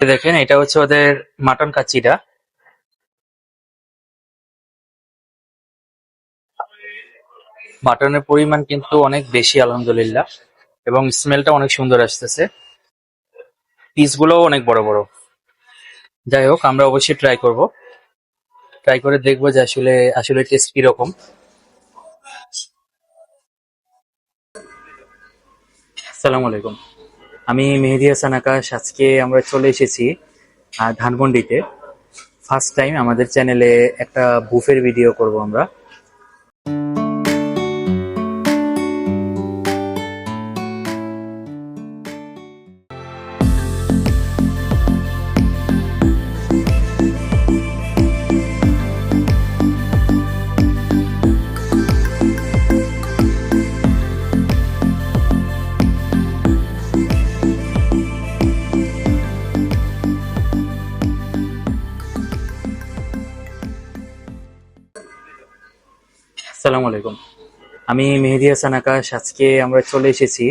দেখেন, এটা হচ্ছে ওদের মাটন কাচ্চিটা। মাটনের পরিমাণ কিন্তু অনেক বেশি, আলহামদুলিল্লাহ, এবং স্মেলটা অনেক সুন্দর আসতেছে। পিসগুলোও অনেক বড় বড়। যাই হোক, আমরা অবশ্যই ট্রাই করব। ট্রাই করে দেখব যে আসলে আসলে টেস্ট কীরকম। আসসালামু আলাইকুম। আমি মেহেদি হাসান আকাশ, আজকে আমরা চলে এসেছি ধানমন্ডিতে। ফার্স্ট টাইম আমাদের চ্যানেলে একটা বুফের ভিডিও করব আমরা। আসসালামু আলাইকুম। আমি মেহেদি হাসান আকাশ, আজকে আমরা চলে এসেছি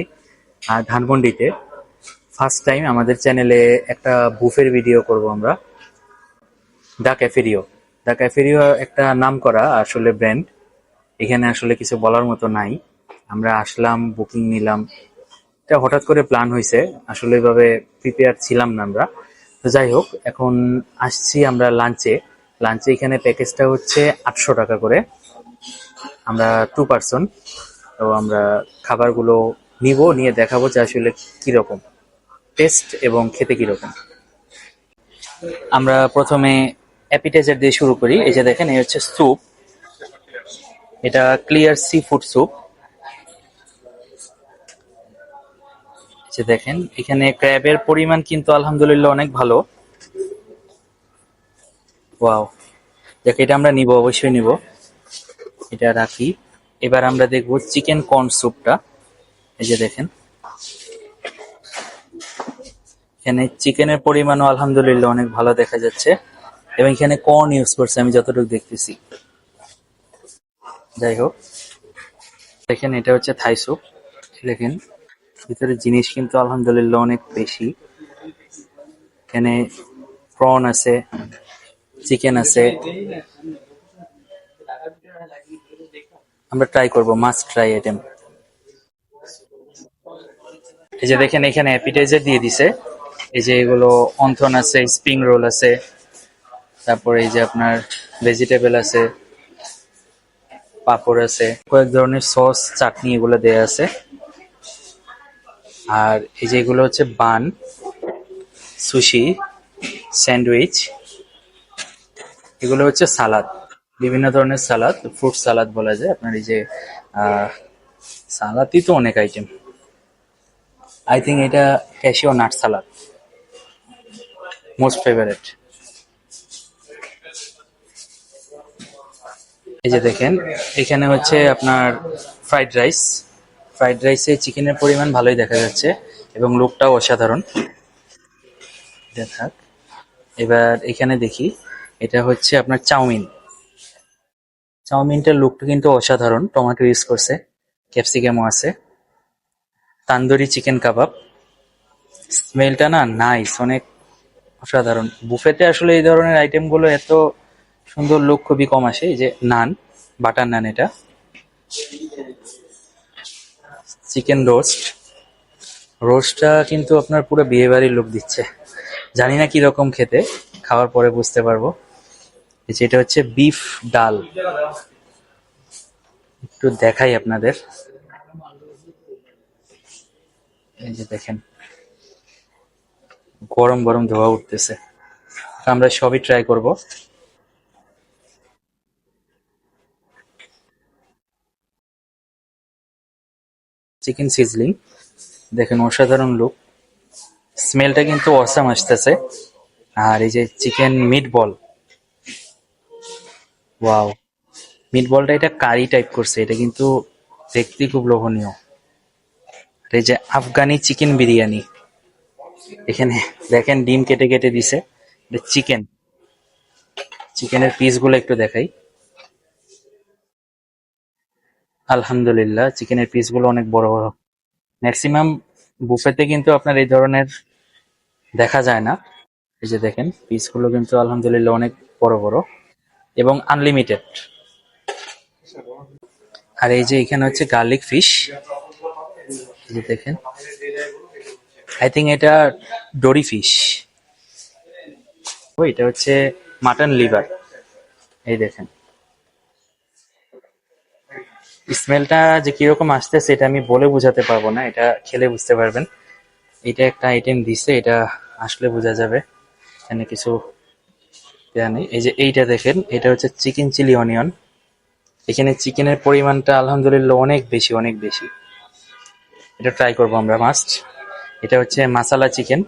ধানমন্ডিতে। ফার্স্ট টাইম আমাদের চ্যানেলে একটা বুফের ভিডিও করব আমরা। দ্য ক্যাফেরিও। দ্য ক্যাফেরিও একটা নাম করা আসলে ব্র্যান্ড এখানে আসলে কিছু বলার মতো নাই। আমরা আসলাম বুকিং নিলাম। এটা হঠাৎ করে প্ল্যান হয়েছে। আসলে এভাবে প্রিপেয়ার ছিলাম না আমরা। তো যাই হোক, এখন আসছি আমরা লাঞ্চে লাঞ্চে এখানে প্যাকেজটা হচ্ছে আটশো টাকা করে। আমরা টু পার্সন তো আমরা খাবারগুলো নিব, নিয়ে দেখাবো যে আসলে কীরকম টেস্ট এবং খেতে কীরকম। আমরা প্রথমে অ্যাপিটাইজার দিয়ে শুরু করি। এই যে দেখেন, এই হচ্ছে স্যুপ এটা ক্লিয়ার সি ফুড স্যুপ যে দেখেন, এখানে ক্র্যাবের পরিমাণ কিন্তু আলহামদুলিল্লাহ অনেক ভালো। ওয়াও। দেখ এটা আমরা নিব, অবশ্যই নিব। এটা রাখি। এবার আমরা দেখব চিকেন কর্ন স্যুপটা। এই যে দেখেন। এখানে চিকেনের পরিমাণও আলহামদুলিল্লাহ অনেক ভালো দেখা যাচ্ছে। এবং এখানে কর্ন ইউজ করছে, আমি যতটুকু দেখতেছি। যাই হোক। দেখেন, এটা হচ্ছে থাই স্যুপ। দেখেন, ভিতরে জিনিস কিন্তু আলহামদুলিল্লাহ অনেক বেশি। এখানে প্রন আছে, চিকেন আছে। আমরা ট্রাই করব মাস্ট ট্রাই আইটেম এই যে দেখেন এখানে অ্যাপিটাইজার দিয়ে দিছে। এই যে এগুলো অন্থন আছে স্প্রিং রোল আছে, তারপরে এই যে আপনার ভেজিটেবল আছে, পাপড় আছে, কয়েক ধরনের সস চাটনি এগুলো দেয়া আছে। আর এই যে এগুলো হচ্ছে বান সুশি স্যান্ডউইচ এগুলো হচ্ছে সালাদ বিভিন্ন ধরনের সালাদ ফ্রুট সালাদ বলা যায়। আপনার এই যে সালাদই তো অনেক আইটেম আই থিঙ্ক এটা cashew nut salad most favourite এই যে দেখেন, এখানে হচ্ছে আপনার ফ্রাইড রাইস ফ্রাইড রাইসে চিকেনের পরিমাণ ভালোই দেখা যাচ্ছে এবং লুকটাও অসাধারণ। থাক। এবার এখানে দেখি, এটা হচ্ছে আপনার চাউমিন। চাউমিনটার লুকটা কিন্তু অসাধারণ, টমেটো ইউজ করছে, ক্যাপসিকামও আছে। Tandoori chicken kebab. স্মেলটা না নাইস অনেক অসাধারণ। বুফেতে আসলে এই ধরনের আইটেমগুলো এত সুন্দর লুক খুবই কম আসে যে নান বাটার নান এটা। চিকেন রোস্ট রোস্টটা কিন্তু আপনার পুরো বিয়ে বাড়ির লুক দিচ্ছে। জানি না কি রকম খেতে, খাওয়ার পরে বুঝতে পারব। এটা হচ্ছে বিফ ডাল। একটু দেখাই আপনাদের। এই যে দেখেন, গরম গরম ধোয়া উঠতেছে। আমরা সবই ট্রাই করব। চিকেন সিজলিং দেখেন অসাধারণ লুক স্মেলটা কিন্তু অসাম আসতেছে। আর এই যে chicken meatball wow meat বলটা এটা কারি টাইপ করছে, এটা কিন্তু দেখতে খুব লোভনীয়। এই যে আফগানি চিকেন বিরিয়ানি। এখানে দেখেন ডিম কেটে কেটে দিছে চিকেন চিকেনের পিসগুলো একটু দেখাই। আলহামদুলিল্লাহ চিকেনের পিসগুলো অনেক বড় বড়। ম্যাক্সিমাম বুফেতে কিন্তু আপনার এই ধরনের দেখা যায় না। এই যে দেখেন পিসগুলো কিন্তু আলহামদুলিল্লাহ অনেক বড় বড়। এবং আনলিমিটেড আর এই যে এখানে হচ্ছে গার্লিক ফিশ দেখেন। আই থিঙ্ক এটা ডোরি ফিশ ও, এটা হচ্ছে মাটন লিভার এই দেখেন। স্মেলটা যে কীরকম আসতেছে, এটা আমি বলে বোঝাতে পারব না, এটা খেলে বুঝতে পারবেন। এটা একটা আইটেম দিছে, এটা আসলে বোঝা যাবে। এখানে কিছু নেই। এই যে এইটা দেখেন, এটা হচ্ছে চিকেন চিলি অনিয়ন। এখানে চিকেনের পরিমাণটা আলহামদুলিল্লাহ অনেক বেশি অনেক বেশি। এটা ট্রাই করব আমরা মাস্ট এটা হচ্ছে মাসালা চিকেন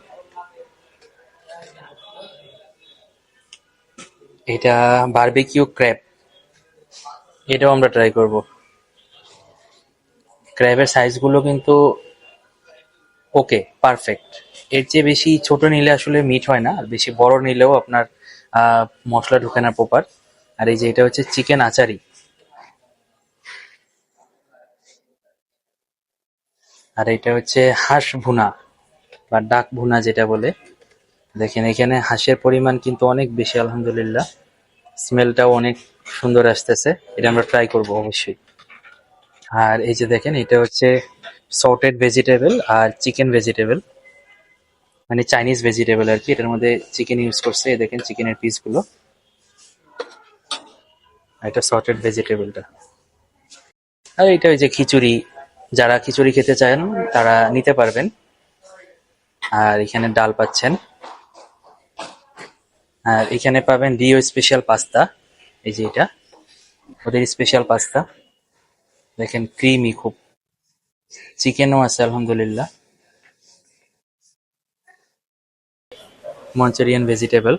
এটা বারবিকিউ ক্র্যাব এটাও আমরা ট্রাই করব। ক্র্যাবের সাইজগুলো কিন্তু ওকে পারফেক্ট এর চেয়ে বেশি ছোট নিলে আসলে মিট হয় না, আর বেশি বড় নিলেও আপনার মশলা ঢুকে না প্রপার আর এই যে এটা হচ্ছে চিকেন আচারি। আর এটা হচ্ছে হাঁস ভুনা, বা ডাক ভুনা যেটা বলে। দেখেন, এখানে হাঁসের পরিমাণ কিন্তু অনেক বেশি, আলহামদুলিল্লাহ। স্মেলটাও অনেক সুন্দর আসতেছে, এটা আমরা ট্রাই করব অবশ্যই। আর এই যে দেখেন, এটা হচ্ছে সল্টেড ভেজিটেবল আর চিকেন ভেজিটেবল মানে চাইনিজ ভেজিটেবল আর কি, এটার মধ্যে চিকেন ইউজ করছে দেখেন চিকেনের পিসগুলো আর এটা সল্টেড ভেজিটেবলটা আর এটা ওই যে খিচুড়ি, যারা খিচুড়ি খেতে চান তারা নিতে পারবেন। আর এখানে ডাল পাচ্ছেন। আর এখানে পাবেন ডিও স্পেশাল পাস্তা এই যে এটা। ওদের স্পেশাল পাস্তা দেখেন ক্রিমি খুব। চিকেনও আছে, আলহামদুলিল্লাহ। Manchurian vegetable.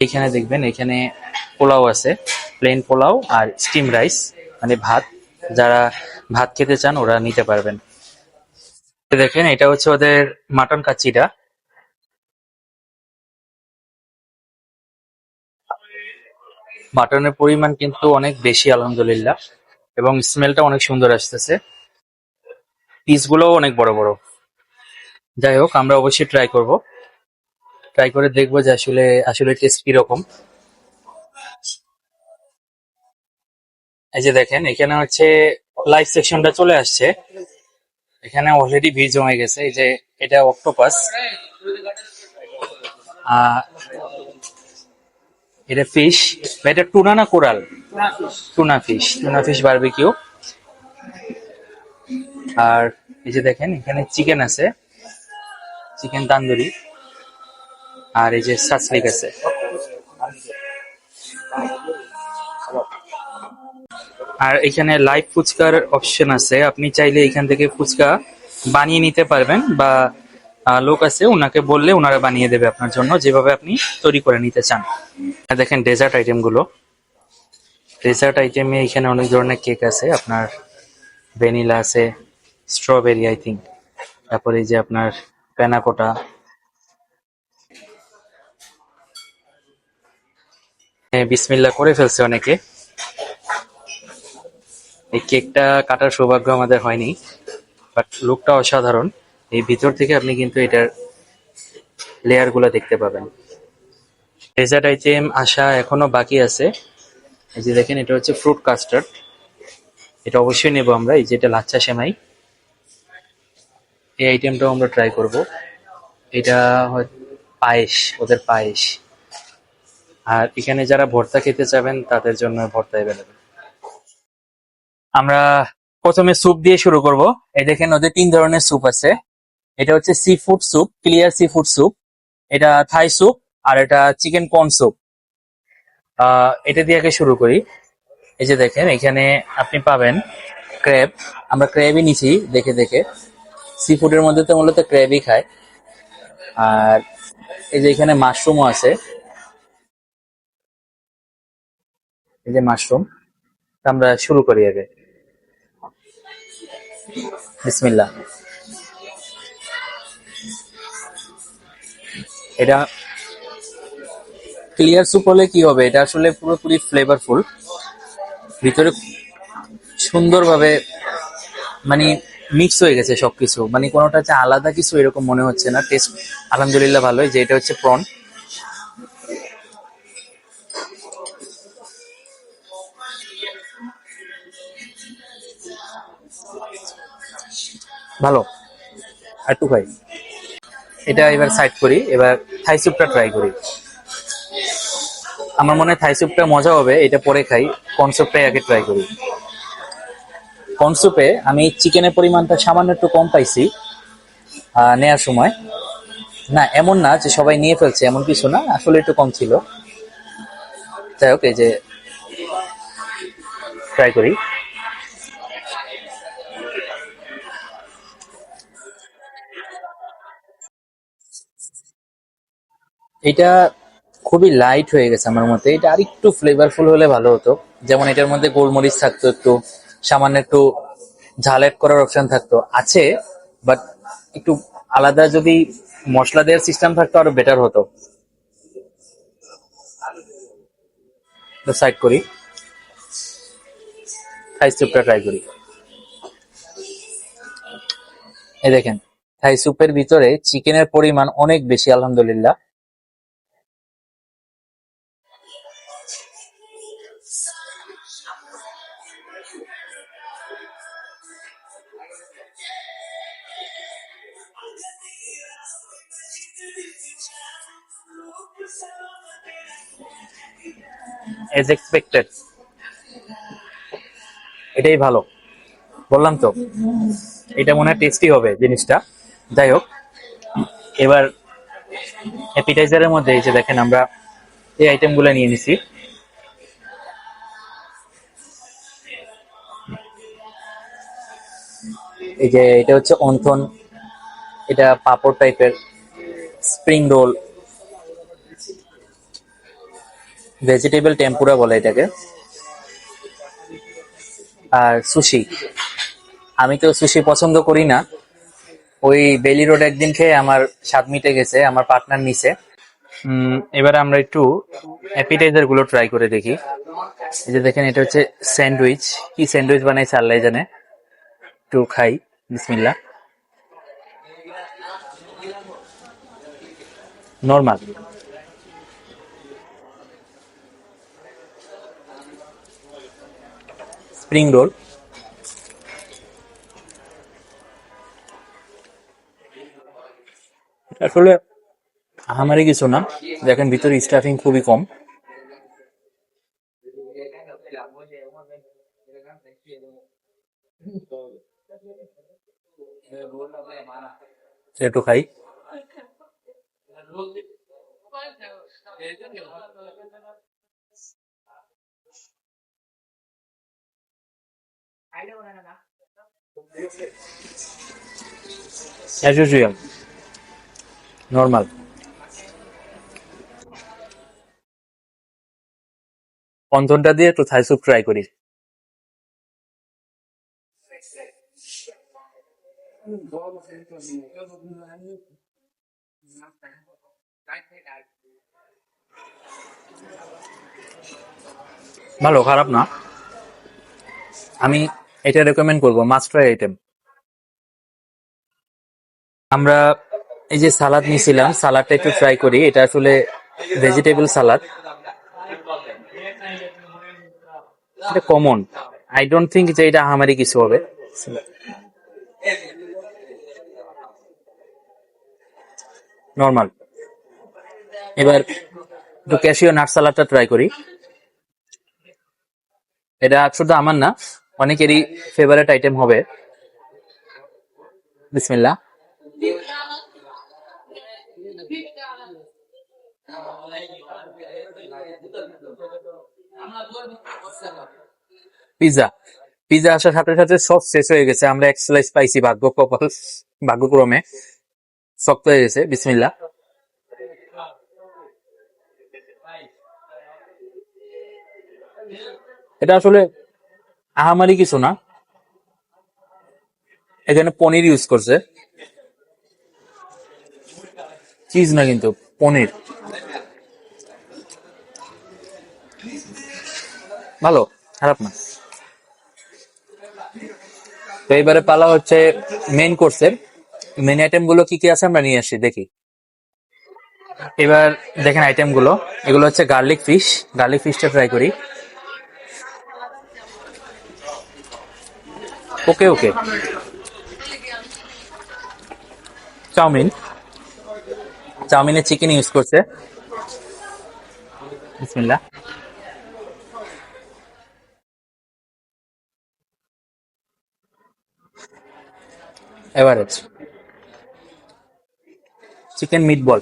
এখানে দেখবেন, এখানে পোলাও আছে, প্লেন পোলাও আর স্টিম রাইস মানে ভাত। যারা ভাত খেতে চান, ওরা নিতে পারবেন। দেখেন, এটা হচ্ছে ওদের মাটন কাচ্চিটা। মাটনের পরিমাণ কিন্তু অনেক বেশি, আলহামদুলিল্লাহ। এবং স্মেলটা অনেক সুন্দর আসতেছে। পিসগুলোও অনেক বড় বড়। যাই হোক, আমরা অবশ্যই ট্রাই করব। ট্রাই করে দেখব যে আসলে আসলে টেস্ট কীরকম। এই যে দেখেন, এখানে হচ্ছে লাইভ সেকশনটা চলে আসছে। এখানে অলরেডি ভিড় জমে গেছে। এই যে এটা অক্টোপাস এটা ফিশ এটা টুনা না coral tuna fish tuna fish barbecue আর এই যে দেখেন, এখানে চিকেন আছে। চিকেন তান্দুরি আর এই যে সাসলিক আছে। আর এখানে লাইভ ফুচকার অপশন আছে। আপনি চাইলে এখান থেকে ফুচকা বানিয়ে নিতে পারবেন বা লোক আছে ওনাকে বললে ওনারা বানিয়ে দেবে আপনার জন্য, যেভাবে আপনি তৈরি করে নিতে চান। দেখেন ডেজার্ট আইটেমগুলো। ডেজার্ট আইটেমে এখানে অনেক ধরনের কেক আছে। আপনার ভ্যানিলা আছে স্ট্রবেরি আই থিঙ্ক তারপরে এই যে আপনার প্যানাকোটা বিসমিল্লা করে ফেলছে অনেকে। এই কেকটা কাটার সৌভাগ্য আমাদের হয়নি, বাট লুকটা অসাধারণ। এই ভিতর থেকে আপনি কিন্তু এটার লেয়ারগুলো দেখতে পাবেন। ডেজার্ট আইটেম আসা এখনও বাকি আছে। এই যে দেখেন, এটা হচ্ছে ফ্রুট কাস্টার্ড। এটা অবশ্যই নেব আমরা, এই যে এটা লাচ্চা সেমাই। এই আইটেমটাও আমরা ট্রাই করব। এটা হয় পায়েস, ওদের পায়েস। আর এখানে যারা ভর্তা খেতে চাবেন, তাদের জন্য ভর্তা অ্যাভেলেবেল আমরা প্রথমে স্যুপ দিয়ে শুরু করব। এই দেখেন, ওদের তিন ধরনের স্যুপ আছে। এটা হচ্ছে seafood soup clear seafood soup এটা থাই স্যুপ আর এটা চিকেন কর্ন স্যুপ এটা দিয়ে আগে শুরু করি। এই যে দেখেন, এখানে আপনি পাবেন ক্র্যাব আমরা ক্র্যাবই নিছি, দেখে দেখে। সি ফুডের মধ্যে তো মূলত ক্র্যাবই খায়। আর এই যে এখানে মাশরুমও আছে। এই যে মাশরুম আমরা শুরু করি আগে। বিসমিল্লাহ। এটা ক্লিয়ার স্যুপ হলে কি হবে? এটা আসলে পুরোপুরি ফ্লেভারফুল ভিতরে সুন্দরভাবে মানে মিক্স হয়ে গেছে সবকিছু। মানে কোনোটা হচ্ছে আলাদা কিছু এরকম মনে হচ্ছে না। টেস্ট আলহামদুলিল্লাহ ভালোই। যে এটা হচ্ছে প্রন ভালো। আর একটু খাই। এটা এবার সাইড করি, এবার থাই স্যুপটা ট্রাই করি। আমার মনে হয় থাই স্যুপটা মজা হবে, এটা পরে খাই। কনসেপ্টটাই আগে ট্রাই করি। কনসুপে আমি চিকেনের পরিমাণটা সামান্য একটু কম পাইছি নেয়ার সময়। না, এমন না যে সবাই নিয়ে ফেলছে, এমন কিছু না, আসলে একটু কম ছিল। যাই হোক, এই যে ট্রাই করি। এটা খুবই লাইট হয়ে গেছে আমার মতে। এটা আরেকটু ফ্লেভারফুল হলে ভালো হতো। যেমন এটার মধ্যে গোলমরিচ থাকতো একটু, সামান্য একটু ঝাল অ্যাড করার অপশন থাকতো। আছে বাট একটু আলাদা যদি মশলা দেওয়ার সিস্টেম থাকতো, আরও বেটার হতো। সাইড করি। থাই স্যুপটা ট্রাই করি। এই দেখেন থাই স্যুপের ভিতরে চিকেনের পরিমাণ অনেক বেশি, আলহামদুলিল্লাহ। এজ এক্সপেক্টেড এটাই ভালো। বললাম তো, এটা মনে হয় টেস্টি হবে জিনিসটা। যাই হোক, এবার অ্যাপিটাইজারের মধ্যে এই যে দেখেন আমরা এই আইটেমগুলো নিয়ে নিছি। এই যে এটা হচ্ছে অন্থন, এটা পাপড় টাইপের স্প্রিং রোল ভেজিটেবল টেম্পুরা বলে এটাকে। আর সুশি। আমি তো সুশি পছন্দ করি না। ওই বেলি রোড একদিন খেয়ে আমার স্বাদ মিটে গেছে আমার পার্টনার উম, এবারে আমরা একটু অ্যাপিটাইজারগুলো ট্রাই করে দেখি। এই যে দেখেন এটা হচ্ছে স্যান্ডউইচ। কি স্যান্ডউইচ বানাইছে আল্লাহ জানে। একটু খাই বিসমিল্লা নর্মাল। স্প্রিং রোল আসলে আমারই কিছু না। দেখেন ভিতরে স্টাফিং খুবই কম। একটু খাই। Usual নর্মাল অন্তনটা দিয়ে একটু থাই স্যুপ ট্রাই করি। ভালো খারাপ না। আমি এটা রেকমেন্ড করব মাস্ট আইটেম আমরা এই যে সালাদ নিয়েছিলাম, সালাদটা একটু ট্রাই করি। এটা আসলে ভেজিটেবল সালাদ। এটা কমন আই ডোন্ট থিঙ্ক যে এটা আমারই কিছু হবে। নর্মাল এবার একটু ক্যাশিও নাট সালাদটা ট্রাই করি। এটা শুধু আমার না অনেকেরই ফেভারিট আইটেম হবে। বিসমিল্লা পিজা পিজা আসার সাথে সাথে সব শেষ হয়ে গেছে। আমরা এক স্লাইস পাইছি ভাগ্য কপাল ভাগ্যক্রমে। শক্ত হয়ে গেছে। বিসমিল্লা এটা আসলে আহামারি কিছু না। এখানে পনির ইউজ করছে। চিজ না কিন্তু, পনির। ভালো, খারাপ না। তো এবারে পালা হচ্ছে মেন কোর্সের মেন আইটেমগুলো কি কি আছে আমরা নিয়ে আসি, দেখি। এবার দেখেন আইটেমগুলো। এগুলো হচ্ছে গার্লিক ফিশ গার্লিক ফিশটা ফ্রাই করি। Okay okay. চাউমিন। চাউমিনে চিকেন ইউজ করছে। এভারেজ। চিকেন মিট বল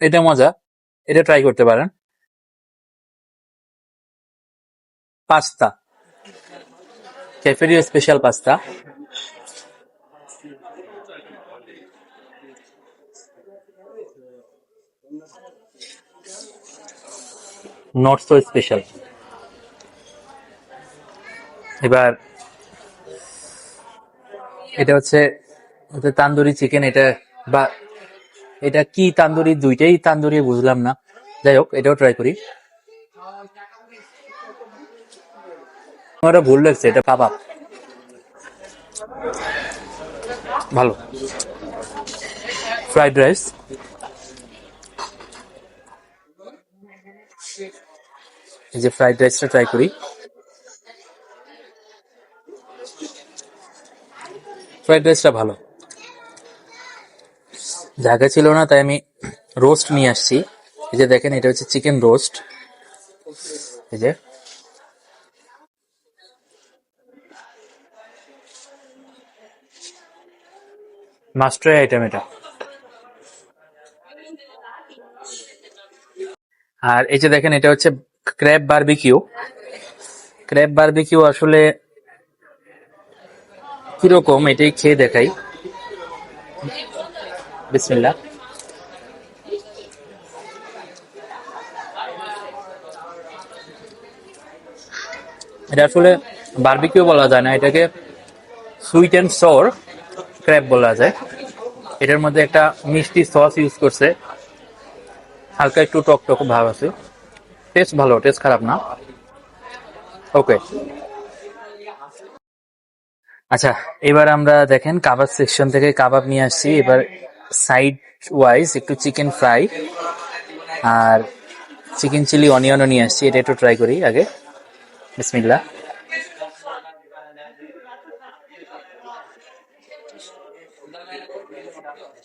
এটা মজা। এটা ট্রাই করতে পারেন। Pasta. ক্যাফেরিও special pasta. Not so special এবার, এটা হচ্ছে তান্দুরি চিকেন এটা বা, এটা কি তান্দুরি? দুইটাই তান্দুরি, বুঝলাম না। যাই হোক, এটাও ট্রাই করি। আমার ভুল লাগছে, এটা কাবাব ভালো। Fried rice. এই যে ফ্রাইড রাইসটা ট্রাই করি। ফ্রাইড রাইসটা ভালো। জায়গা ছিল না, তাই আমি রোস্ট নিয়ে আসছি। এই যে দেখেন, এটা হচ্ছে চিকেন রোস্ট। এই যে মাস্টার আইটেম এটা। আর এই যে দেখেন, এটা হচ্ছে ক্র্যাব বারবিকিউ। ক্র্যাব বারবিকিউ আসলে কীরকম, এটাই খেয়ে দেখাই। বিসমিল্লাহ। এটা আসলে বারবিকিউ বলা যায় না, এটাকে সুইট অ্যান্ড সর। ক্র্যাব বলা যায়। এটার মধ্যে একটা মিষ্টি সস ইউজ করছে। হালকা একটু টক টক ভাব আছে। টেস্ট ভালো টেস্ট খারাপ না। ওকে আচ্ছা এবার আমরা দেখেন কাবাব সেকশন থেকে কাবাব নিয়ে আসছি। এবার সাইড ওয়াইজ একটু চিকেন ফ্রাই আর চিকেন চিলি অনিয়নও নিয়ে আসছি। এটা একটু ট্রাই করি আগে। বিসমিল্লা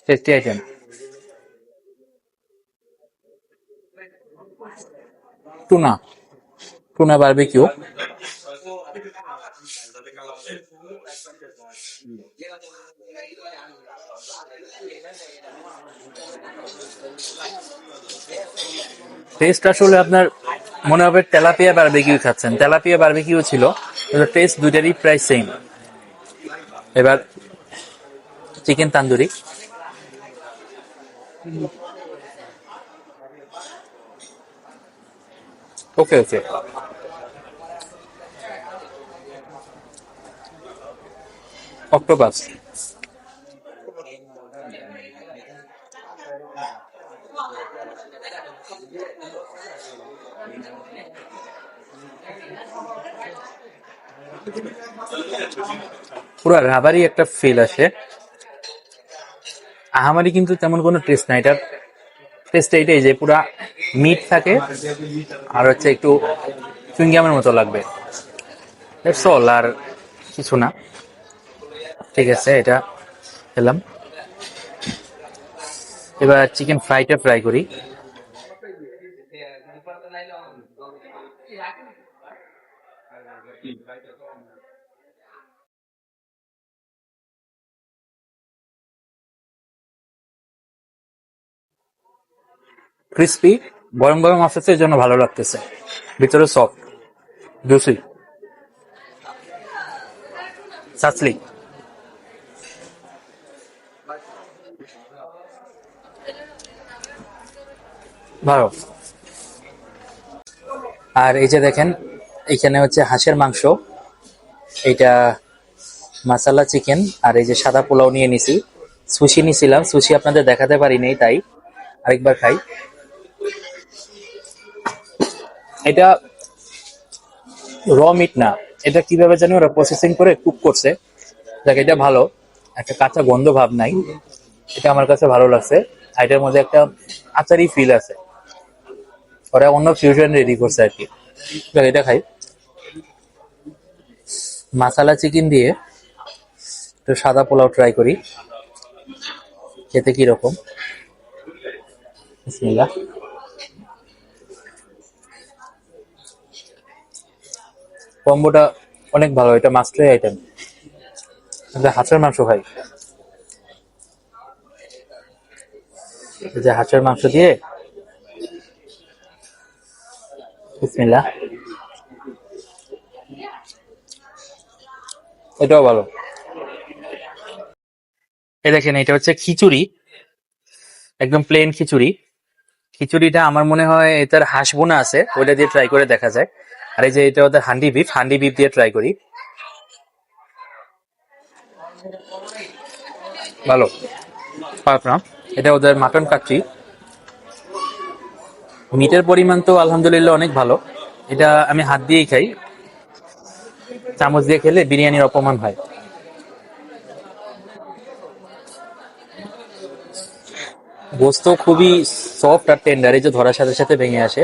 tasty item tuna tuna barbecue taste আসলে আপনার মনে হবে তেলাপিয়া বারবিকিউ খাচ্ছেন। তেলাপিয়া বারবিকিউ ছিল টেস্ট দুইটারই প্রায় সেম এবার chicken tandoori okay okay octopus পুরো রাবারই একটা ফিল আসে। আহামারি কিন্তু তেমন কোনো টেস্ট নাই। এটার টেস্ট এইটাই যে পুরা মিট থাকে আর হচ্ছে একটু চুইংগামের মতো লাগবে। দ্যাটস আর কিছু না। ঠিক আছে, এটা খেলাম। এবার চিকেন ফ্রাইটা ফ্রাই করি। ক্রিস্পি গরম গরম আসতেছে, এই জন্য ভালো লাগতেছে। ভিতরে সফট জুসি। সাসলি ভালো। আর এই যে দেখেন, এখানে হচ্ছে হাঁসের মাংস। এটা মাসালা চিকেন, আর এই যে সাদা পোলাও নিয়ে নিছি। সুশি নিছিলাম, সুশি আপনাদের দেখাতে পারিনি, তাই আরেকবার খাই। এটা র মিট না। এটা কীভাবে জানি ওরা প্রসেসিং করে কুক করছে। দেখ, এটা ভালো। একটা কাঁচা গন্ধ ভাব নাই। এটা আমার কাছে ভালো লাগছে। এটার মধ্যে একটা আচারি ফিল আছে। ওরা অন্য ফিউশন রেডি করছে আর কি। দেখ, এটা খাই। মাসালা চিকেন দিয়ে একটু সাদা পোলাও ট্রাই করি। খেতে কি রকম বিসমিল্লাহ। কম্বোটা অনেক ভালো, এটা মাস্টারি আইটেম হাঁসের মাংস ভাই। যে হাঁসের মাংস দিয়ে। বিসমিল্লাহ। এটাও ভালো। এই দেখেন, এটা হচ্ছে খিচুড়ি। একদম প্লেন খিচুড়ি। খিচুড়িটা আমার মনে হয় এটার হাঁস বোনা আছে, ওইটা দিয়ে ট্রাই করে দেখা যায় আর এই যে এটা ওদের হান্ডি বিফ হান্ডি বিফ দিয়ে ট্রাই করি। ভালো। খারাপ না এটা ওদের মাটন কাচ্চি। মিটের পরিমাণ তো আলহামদুলিল্লাহ অনেক ভালো। এটা আমি হাত দিয়েই খাই। চামচ দিয়ে খেলে বিরিয়ানির অপমান হয়। গোস্ত খুবই সফট আর টেন্ডার এই যে ধরার সাথে সাথে ভেঙে আসে।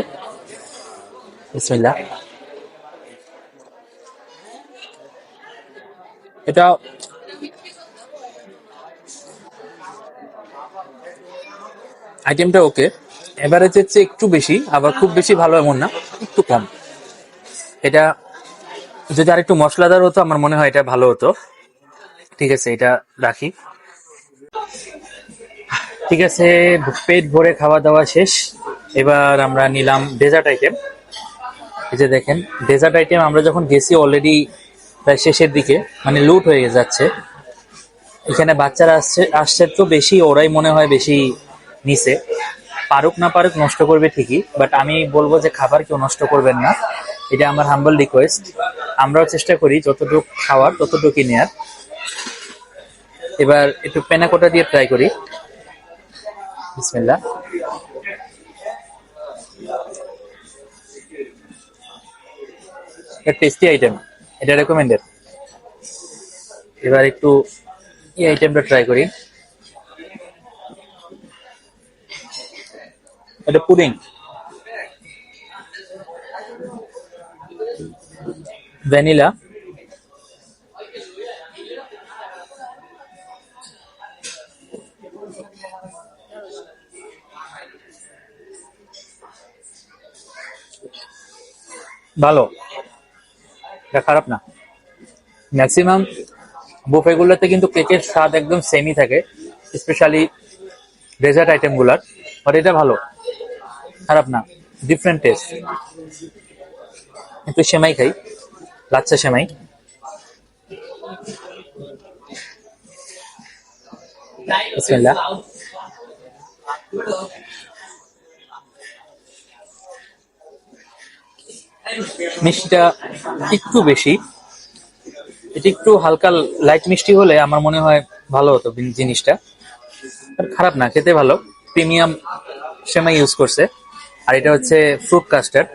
বিসমিল্লাহ। এটা আইটেমটা ওকে এভারেজের চেয়ে একটু বেশি, আবার খুব বেশি ভালো এমন না, একটু কম। এটা যদি আর একটু মশলাদার হতো, আমার মনে হয় এটা ভালো হতো। ঠিক আছে, এটা রাখি। ঠিক আছে, পেট ভরে খাওয়া দাওয়া শেষ। এবার আমরা নিলাম ডেজার্ট আইটেম এই যে দেখেন ডেজার্ট আইটেম আমরা যখন গেছি অলরেডি প্রায় শেষের দিকে মানে লুট হয়ে যাচ্ছে। এখানে বাচ্চারা আসছে আসছে তো বেশি, ওরাই মনে হয় বেশি নিছে। পারুক না পারুক নষ্ট করবে ঠিকই বাট আমি বলব যে খাবার কেউ নষ্ট করবেন না। এটা আমার হাম্বল রিকোয়েস্ট আমরাও চেষ্টা করি যতটুকু খাওয়ার, ততটুকুই নেয়ার। এবার একটু পেনাকোটা দিয়ে ট্রাই করি। বিসমিল্লাহ। টেস্টি আইটেম এটা রেকমেন্ডেড এবার একটু এই আইটেমটা ট্রাই করি। এটা পুডিং ভ্যানিলা ভালো। এটা খারাপ না। ম্যাক্সিমাম বুফেগুলোতে কিন্তু কেকের স্বাদ একদম সেমই থাকে স্পেশালি ডেজার্ট আইটেমগুলোর বাট এটা ভালো। খারাপ না ডিফারেন্ট টেস্ট একটু সেমাই খাই লাচ্চা সেমাই। বিসমিল্লাহ। মিষ্টিটা একটু বেশি। এটা একটু হালকা লাইট মিষ্টি হলে আমার মনে হয় ভালো হতো জিনিসটা। খারাপ না, খেতে ভালো। প্রিমিয়াম সেমাই ইউজ করছে। আর এটা হচ্ছে ফ্রুট কাস্টার্ড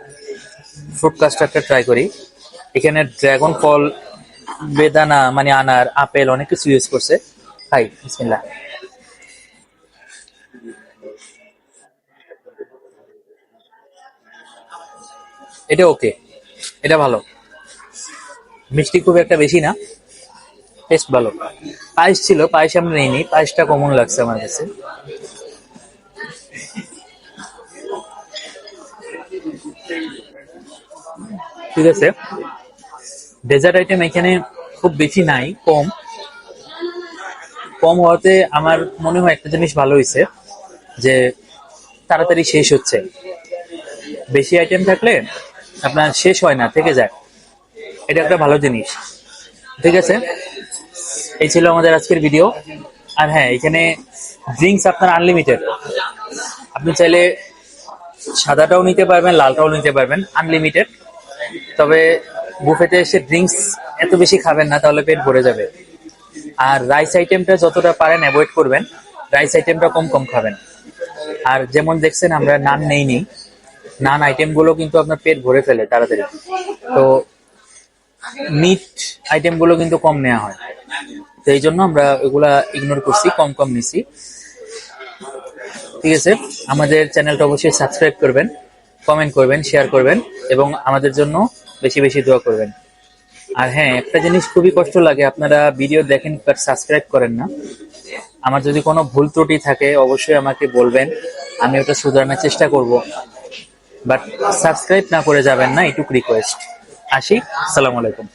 ফ্রুট কাস্টার্ডটা ট্রাই করি। এখানে ড্রাগন ফল, বেদানা মানে আনার, আপেল অনেক কিছু ইউজ করছে। হাই বিসমিল্লাহ। এটা ওকে এটা ভালো। মিষ্টি খুব একটা বেশি না। টেস্ট ভালো। পায়েস ছিল, পায়েস আমরা নিইনি। পায়েসটা কমন লাগছে আমার কাছে। ঠিক আছে। ডেজার্ট আইটেম এখানে খুব বেশি নাই, কম। কম হওয়াতে আমার মনে হয় একটা জিনিস ভালো হয়েছে, যে তাড়াতাড়ি শেষ হচ্ছে। বেশি আইটেম থাকলে আপনার শেষ হয় না, থেকে যায় এটা একটা ভালো জিনিস। ঠিক আছে? এই ছিল আমাদের আজকের ভিডিও আর হ্যাঁ এখানে ড্রিঙ্কস আপনার আনলিমিটেড আপনি চাইলে সাদাটাও নিতে পারবেন, লালটাও নিতে পারবেন আনলিমিটেড তবে বুফেতে এসে ড্রিঙ্কস এত বেশি খাবেন না, তাহলে পেট ভরে যাবে। আর রাইস আইটেমটা যতটা পারেন অ্যাভয়েড করবেন। রাইস আইটেমটা কম কম খাবেন। আর যেমন দেখছেন, আমরা নান নেইনি। নান আইটেমগুলো কিন্তু আপনার পেট ভরে ফেলে তাড়াতাড়ি। তো মিট আইটেমগুলো কিন্তু কম নেওয়া হয়। তো এই জন্য আমরা এগুলা ইগনোর করছি, কম কম নিছি। ঠিক আছে? আমাদের চ্যানেলটা অবশ্যই সাবস্ক্রাইব করবেন কমেন্ট করবেন শেয়ার করবেন এবং আমাদের জন্য বেশি বেশি দোয়া করবেন। আর হ্যাঁ একটা জিনিস খুবই কষ্ট লাগে, আপনারা ভিডিও দেখেন বাট সাবস্ক্রাইব করেন না। আমার যদি কোনো ভুল ত্রুটি থাকে, অবশ্যই আমাকে বলবেন, আমি ওটা শুধরানোর চেষ্টা করব। বাট সাবস্ক্রাইব না করে যাবেন না এটুক রিকোয়েস্ট আসি আসসালামু আলাইকুম।